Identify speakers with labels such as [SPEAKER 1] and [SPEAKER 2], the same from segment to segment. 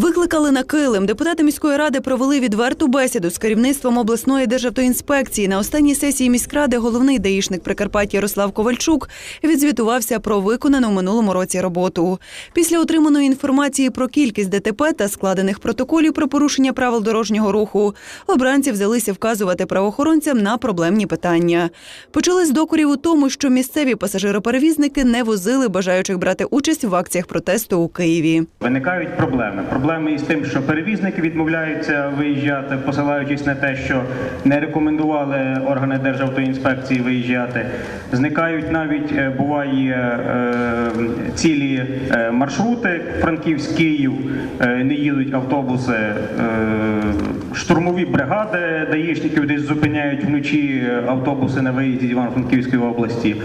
[SPEAKER 1] Викликали на килим. Депутати міської ради провели відверту бесіду з керівництвом обласної державтоінспекції. На останній сесії міськради головний даїшник Прикарпаття Ярослав Ковальчук відзвітувався про виконану в минулому році роботу. Після отриманої інформації про кількість ДТП та складених протоколів про порушення правил дорожнього руху, обранці взялися вказувати правоохоронцям на проблемні питання. Почали з докорів у тому, що місцеві пасажироперевізники не возили бажаючих брати участь в акціях протесту у Києві.
[SPEAKER 2] Виникають проблеми. Проблеми із тим, що перевізники відмовляються виїжджати, посилаючись на те, що не рекомендували органи Державтоінспекції виїжджати. Зникають навіть е, буває е, цілі е, маршрути Франківськ-Київ, е, не їдуть автобуси. Штурмові бригади даїшників десь зупиняють вночі автобуси на виїзді з Івано-Франківської області.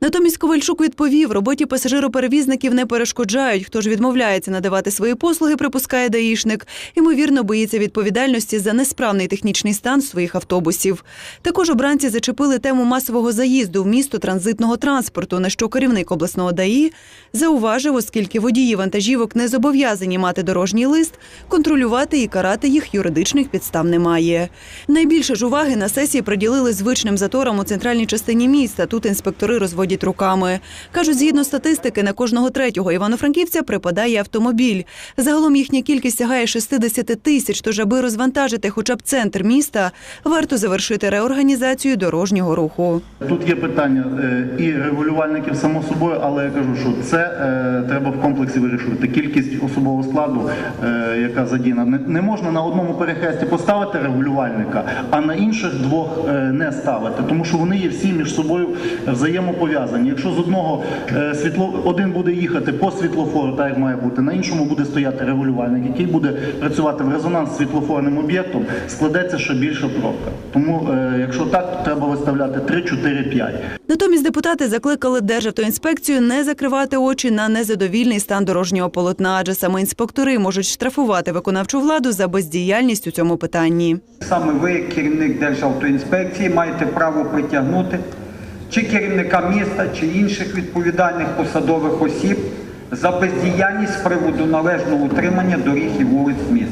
[SPEAKER 1] Натомість Ковальчук відповів, роботі пасажироперевізників не перешкоджають. Хто ж відмовляється надавати свої послуги, припускає даїшник. Ймовірно, боїться відповідальності за несправний технічний стан своїх автобусів. Також обранці зачепили тему масового заїзду в місто транзитного транспорту, на що керівник обласного ДАІ зауважив, оскільки водії вантажівок не зобов'язані мати дорожній лист, контролювати і карати їх юридичних підстав немає. Найбільше ж уваги на сесії приділили звичним заторам у центральній частині міста. Тут інспектори розводять руками. Кажуть, згідно статистики, на кожного третього івано-франківця припадає автомобіль. Загалом їхня кількість сягає 60 тисяч. Тож, аби розвантажити хоча б центр міста, варто завершити реорганізацію дорожнього руху.
[SPEAKER 3] Тут є питання е, і регулювальників, само собою, але я кажу, що це е, треба в комплексі вирішувати. Кількість особового складу, е, яка задіяна, не, можна на одному перехресті поставити регулювальника, а на інших двох не ставити, тому що вони є всі між собою взаємопов'язані. Якщо з одного е, світло один буде їхати по світлофору, так як має бути, на іншому буде стояти регулювальник, який буде працювати в резонанс з світлофорним об'єктом, складеться ще більша пробка. Тому, е, якщо так, то треба виставляти 3, 4, 5.
[SPEAKER 1] Натомість депутати закликали Державтоінспекцію не закривати очі на незадовільний стан дорожнього полотна, адже саме інспектори можуть штрафувати виконавчу владу за бездіяльність у цьому питанні.
[SPEAKER 4] Саме ви, керівник Державтоінспекції, маєте право притягнути чи керівника міста, чи інших відповідальних посадових осіб за бездіяльність з приводу належного утримання доріг і вулиць міста.